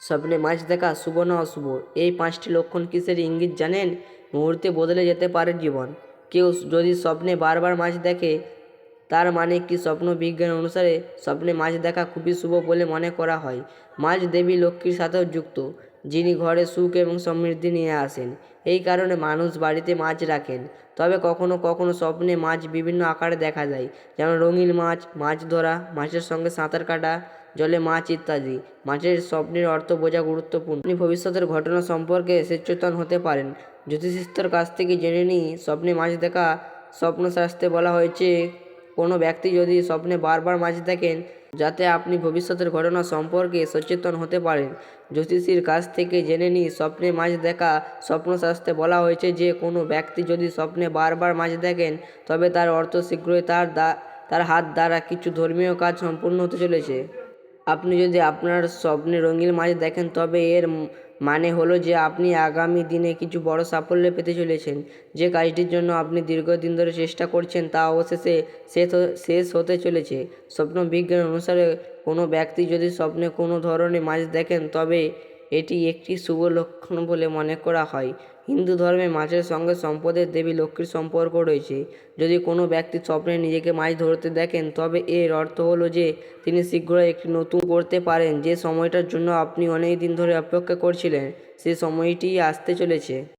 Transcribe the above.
স্বপ্নে মাছ দেখা শুভ না অশুভ। এই পাঁচটি লক্ষণ কিসের ইঙ্গিত জানেন? মুহূর্তে বদলে যেতে পারে জীবন। কেউ যদি স্বপ্নে বারবার মাছ দেখে, তার মানে কি স্বপ্ন বিজ্ঞান অনুসারে স্বপ্নে মাছ দেখা খুবই শুভ বলে মনে করা হয়? মাছ দেবী লক্ষ্মীর সাথেও যুক্ত। যিনি ঘরে সুখ এবং সমৃদ্ধি নিয়ে আসেন। এই কারণে মানুষ বাড়িতে মাছ রাখেন। তবে কখনো কখনো স্বপ্নে মাছ বিভিন্ন আকারে দেখা যায়, যেমন রঙিন মাছ মাছ ধরা, মাছের সঙ্গে সাঁতার কাটা, জলে মাছ ইত্যাদি। মাছের স্বপ্নের অর্থ বোঝা গুরুত্বপূর্ণ। আপনি ভবিষ্যতের ঘটনা সম্পর্কে সচেতন হতে পারেন। জ্যোতিষিস্তর কাছ থেকে জেনে নিই, স্বপ্নে মাছ দেখা স্বপ্ন স্বপ্নশাস্ত্রে বলা হয়েছে, কোনো ব্যক্তি যদি স্বপ্নে বারবার মাছ দেখেন যাতে আপনি ভবিষ্যতের ঘটনা সম্পর্কে সচেতন হতে পারেন। জ্যোতিষীর কাছ থেকে জেনে নিই, স্বপ্নে মাছ দেখা স্বপ্নশাস্ত্রে বলা হয়েছে যে, কোনো ব্যক্তি যদি স্বপ্নে বারবার মাছ দেখেন, তবে তার অর্থ শীঘ্রই তার তার হাত দ্বারা কিছু ধর্মীয় কাজ সম্পূর্ণ হতে চলেছে। আপনি যদি আপনার স্বপ্নে রঙিন মাছ দেখেন, তবে এর মানে হলো যে আপনি আগামী দিনে কিছু বড় সাফল্য পেতে চলেছেন। যে কাজটির জন্য আপনি দীর্ঘদিন ধরে চেষ্টা করছেন তা অবশেষে শেষ শেষ হতে চলেছে। স্বপ্ন বিজ্ঞান অনুসারে কোনো ব্যক্তি যদি স্বপ্নে কোনো ধরনের মাছ দেখেন, তবে এটি একটি শুভ লক্ষণ বলে মনে করা হয়। হিন্দু ধর্মে মাছের সঙ্গে সম্পদের দেবী লক্ষ্মীর সম্পর্ক রয়েছে। যদি কোনো ব্যক্তি স্বপ্নে নিজেকে মাছ ধরতে দেখেন, তবে এর অর্থ হলো যে তিনি শীঘ্রই একটি নতুন করতে পারেন। যে সময়টার জন্য আপনি অনেক দিন ধরে অপেক্ষা করছিলেন, সে সময়টি আসতে চলেছে।